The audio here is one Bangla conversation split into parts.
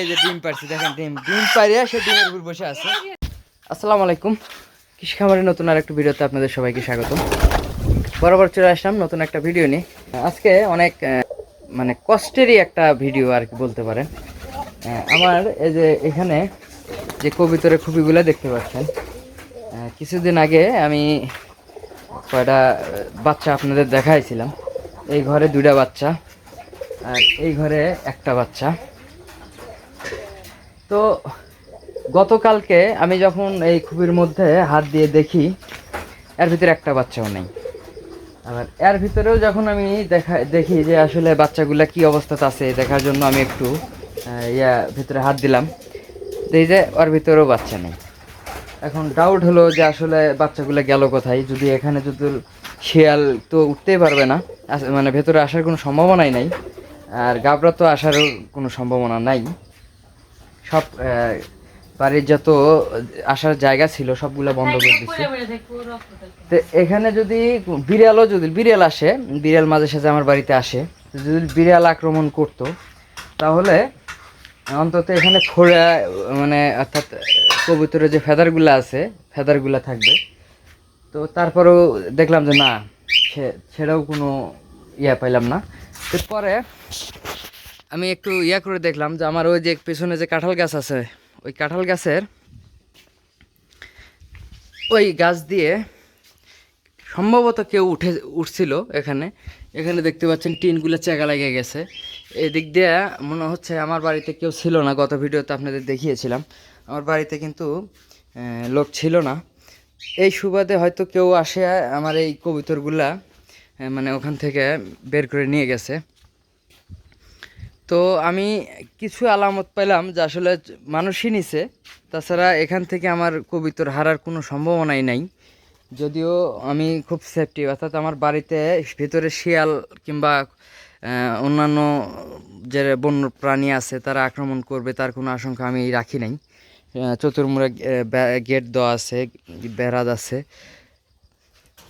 এই যে ডিম পারছি, দেখেন ডিম। ডিম পারিয়া সে ডিমের উপর বসে আছে। আসসালামু আলাইকুম। কৃষি খামারের নতুন আর একটা ভিডিওতে আপনাদের সবাইকে স্বাগত বরাবর চলে আসলাম নতুন একটা ভিডিও নিয়ে। আজকে অনেক মানে কষ্টেরই একটা ভিডিও আর কি বলতে পারেন। আমার এই যে এখানে যে কবিতরের খুবিগুলো দেখতে পাচ্ছেন কিছুদিন আগে আমি কয়টা বাচ্চা আপনাদের দেখাইছিলাম। এই ঘরে দুইটা বাচ্চা আর এই ঘরে একটা বাচ্চা। তো গতকালকে আমি যখন এই খুবির মধ্যে হাত দিয়ে দেখি, এর ভিতরে একটা বাচ্চাও নেই। আবার এর ভিতরেও যখন আমি দেখা, দেখি যে আসলে বাচ্চাগুলা কি অবস্থাতে আছে দেখার জন্য আমি একটু ইয়া ভিতরে হাত দিলাম। এই যে ওর ভিতরেও বাচ্চা নেই। এখন ডাউট হলো যে আসলে বাচ্চাগুলো গেল কোথায়? যদি এখানে যদি শিয়াল তো উঠতেই পারবে না মানে ভেতরে আসার কোনো সম্ভাবনাই নাই। আর গাবরা তো আসারও কোনো সম্ভাবনা নাই। সব বাড়ির যত আসার জায়গা ছিল, সবগুলো বন্ধ করে দিচ্ছে তো এখানে যদি বিড়ালও যদি, বিড়াল আসে, বিড়াল মাঝে সাঝে আমার বাড়িতে আসে, যদি বিড়াল আক্রমণ করতো, তাহলে অন্তত এখানে খোড়া মানে অর্থাৎ কবুতরের যে ফেদারগুলো আছে, ফেদারগুলো থাকবে। তো তারপরেও দেখলাম যে না সেটাও কোনো ইয়া পাইলাম না। তো পরে আমি একটু ইয়া করে দেখলাম যে আমার ওই যে পেছনে যে কাঁঠাল গাছ আছে, ওই কাঁঠাল গাছের ওই গাছ দিয়ে সম্ভবত কেউ উঠে, উঠছিল এখানে। এখানে দেখতে পাচ্ছেন টিনগুলো চেগা লেগে গেছে। এদিক দিয়ে মনে হচ্ছে আমার বাড়িতে কেউ ছিল না, গত ভিডিওতে আপনাদের দেখিয়েছিলাম। আমার বাড়িতে কিন্তু লোক ছিল না। এই সুবাদে হয়তো কেউ আসে, আমার এই কবিতরগুলা মানে ওখান থেকে বের করে নিয়ে গেছে। তো আমি কিছু আলামত পেলাম যে আসলে মানুষই নিছে। তাছাড়া এখান থেকে আমার কবিতর হারার কোনো সম্ভাবনাই নাই। যদিও আমি খুব সেফটি অর্থাৎ আমার বাড়িতে ভিতরে শিয়াল কিংবা অন্যান্য যে বন্য প্রাণী আছে তারা আক্রমণ করবে, তার কোনো আশঙ্কা আমি রাখি নাই। চতুর্মুড়ে গেট দেওয়া আছে, বেড়াদ আছে।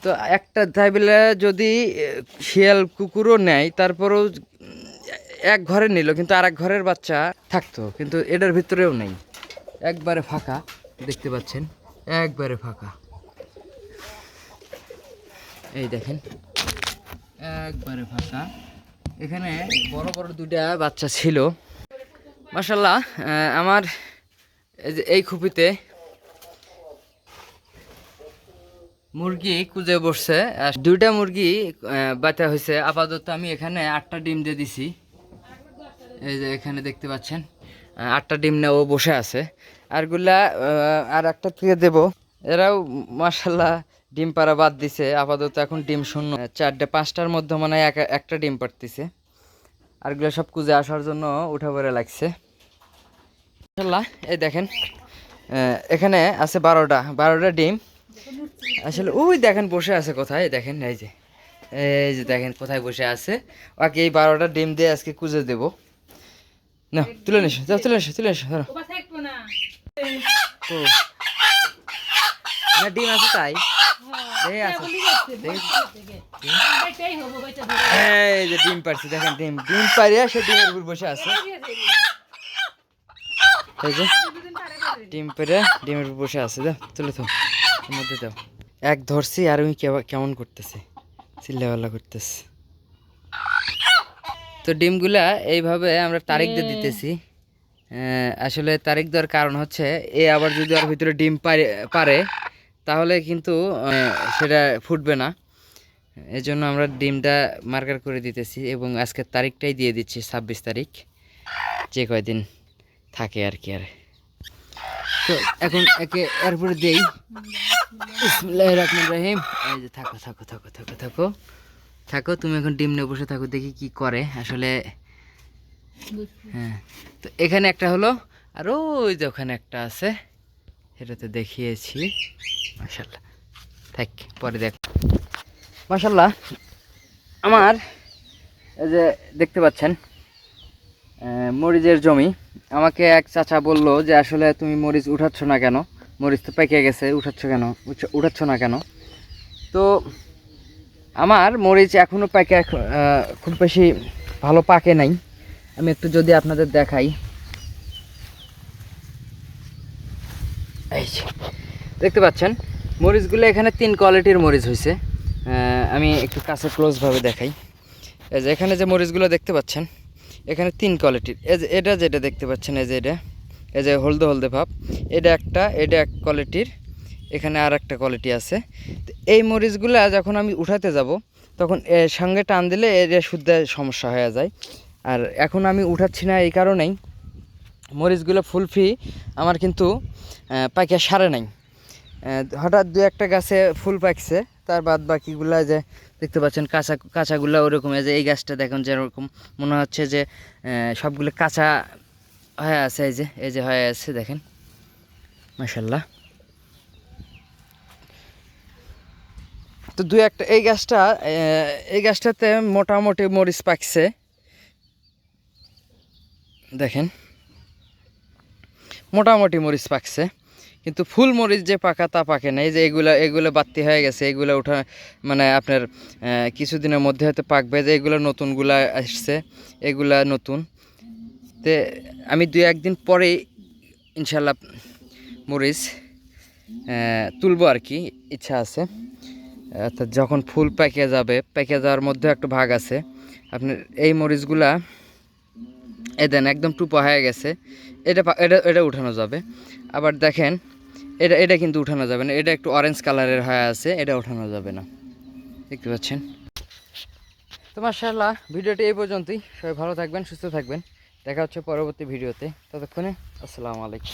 তো একটা তাই যদি শিয়াল কুকুরও নেয়, তারপরেও এক ঘরে নিল, কিন্তু আর এক ঘরের বাচ্চা থাকতো, কিন্তু এটার ভিতরেও নেই। একবারে ফাঁকা, দেখতে পাচ্ছেন? একবারে ফাঁকা। এই দেখেন, একবারে ফাঁকা। এখানে বড় বড় দুইটা বাচ্চা ছিল। মাসাল্লাহ আমার এই খুপিতে মুরগি কুজে বসছে দুইটা মুরগি বাচ্চা হয়েছে। আপাতত আমি এখানে আটটা ডিম দিয়ে দিছি। এই যে এখানে দেখতে পাচ্ছেন আটটা ডিম নিয়ে ও বসে আছে। আরগুলা আর একটা থেকে দেব। এরাও মাসাল্লাহ ডিম পাড়া বাদ দিছে। আপাতত এখন ডিম শূন্য। চারটে, পাঁচটার মধ্যে মানে এক একটা ডিম পাড়তিছে। আরগুলো সব কুজে আসার জন্য উঠা পড়ে লাগছে। মাসাল্লাহ এই দেখেন এখানে আছে বারোটা। বারোটা ডিম। আসলে ওই দেখেন বসে আছে কোথায়? দেখেন, এই যে এই যে দেখেন কোথায় বসে আছে। ওকে এই বারোটা ডিম দিয়ে আজকে কুজে দেবো। না তুলে নিস যাও তুলে নিস তুলে নিস ধরো। না। ডিম আছে তাই। দেখে। আছে এই যে ডিম পারছি দেখেন ডিম। ডিম পারিয়া সে ডিমের উপর বসে আছে। এই যে ডিম পেরে ডিমের উপর বসে আছে দাও তুলে তো মধ্যে দাও। এক ধরছি আর আমি কেমন করতেছে। চিল্লাওয়ালা করতেছে। তো ডিমগুলা এইভাবে আমরা তারিখ দিয়ে দিতেছি। আসলে তারিখ দেওয়ার কারণ হচ্ছে এ আবার যদি ওর ভিতরে ডিম পারে পারে তাহলে কিন্তু সেটা ফুটবে না। এই জন্য আমরা ডিমটা মার্কার করে দিতেছি এবং আজকের তারিখটাই দিয়ে দিচ্ছি ছাব্বিশ তারিখ যে কয়দিন থাকে আর কি আর। তো এখন একে এরপরে দেই। রহমানির রহিম। এই যে থাকো থাকো থাকো থাকো থাকো। থাকো, তুমি এখন ডিম নিয়ে বসে থাকো, দেখি কি করে। আসলে হ্যাঁ। তো এখানে একটা হলো, আর ওই যে ওখানে একটা আছে সেটা তো দেখিয়েছি। মাসাল্লাহ থাক, পরে দেখ। মাসাল্লাহ আমার এই যে দেখতে পাচ্ছেন মরিচের জমি। আমাকে এক চাচা বলল যে, আসলে তুমি মরিচ উঠাচ্ছ না কেন? মরিচ তো পেকে গেছে, উঠাচ্ছ কেন? উঠাচ্ছ না কেন? তো আমার মরিচ এখনও পাকে খুব বেশি ভালো পাকে নাই। আমি একটু যদি আপনাদের দেখাই। দেখতে পাচ্ছেন? মরিচগুলো এখানে তিন কোয়ালিটির মরিচ হয়েছে আমি একটু কাছে ক্লোজভাবে দেখাই। এই যে, এখানে যে মরিচগুলো দেখতে পাচ্ছেন, এখানে তিন কোয়ালিটির। এই যে, এটা যেটা দেখতে পাচ্ছেন, এই যে এটা, এই যে হলদে হলদে ভাব। এটা একটা, এটা এক কোয়ালিটির। এখানে আর একটা কোয়ালিটি আছে। তো এই মরিচগুলো যখন আমি উঠাতে যাব, তখন এর সঙ্গে টান দিলে এর শুদ্ধ সমস্যা হয়ে যায়। আর এখন আমি উঠাচ্ছি না এই কারণেই। মরিচগুলো ফুল ফ্রি আমার কিন্তু পাইকা সারে নাই। হঠাৎ দু একটা গাছে ফুল পাকছে তার বাদ বাকিগুলা যে দেখতে পাচ্ছেন কাঁচা, কাঁচাগুলো ওরকম। যে এই গাছটা দেখুন যেরকম মনে হচ্ছে যে সবগুলো কাঁচা হয়ে আছে, এই যে এই যে হয়ে আছে, দেখেন। মাসাল্লাহ তো দু একটা, এই গাছটা এই গাছটাতে মোটামুটি মরিচ পাকছে। দেখেন। মোটামুটি মরিচ পাকছে। কিন্তু ফুল মরিচ যে পাকা তা পাকে না। এই যে এগুলো এগুলো বাত্তি হয়ে গেছে, এগুলো ওঠা মানে আপনার কিছুদিনের মধ্যে হয়তো পাকবে। যে এগুলো নতুনগুলা আসছে, এগুলা নতুন। তে আমি দু একদিন পরে ইনশাল্লাহ মরিচ তুলবো আর কি, ইচ্ছা আছে। অর্থাৎ যখন ফুল পেকে যাবে, পেকে যাওয়ার মধ্যে একটা ভাগ আছে। আপনার এই মরিচগুলা এ দেন একদম টুপা হয়ে গেছে। এটা এটা এটা উঠানো যাবে। আবার দেখেন, এটা এটা কিন্তু উঠানো যাবে না। এটা একটু অরেঞ্জ কালারের হয়ে আছে, এটা উঠানো যাবে না। দেখতে পাচ্ছেন? তো মার্শাল্লাহ ভিডিওটি এই পর্যন্তই। সবাই ভালো থাকবেন, সুস্থ থাকবেন। দেখা হচ্ছে পরবর্তী ভিডিওতে। ততক্ষণে, আসসালামু আলাইকুম।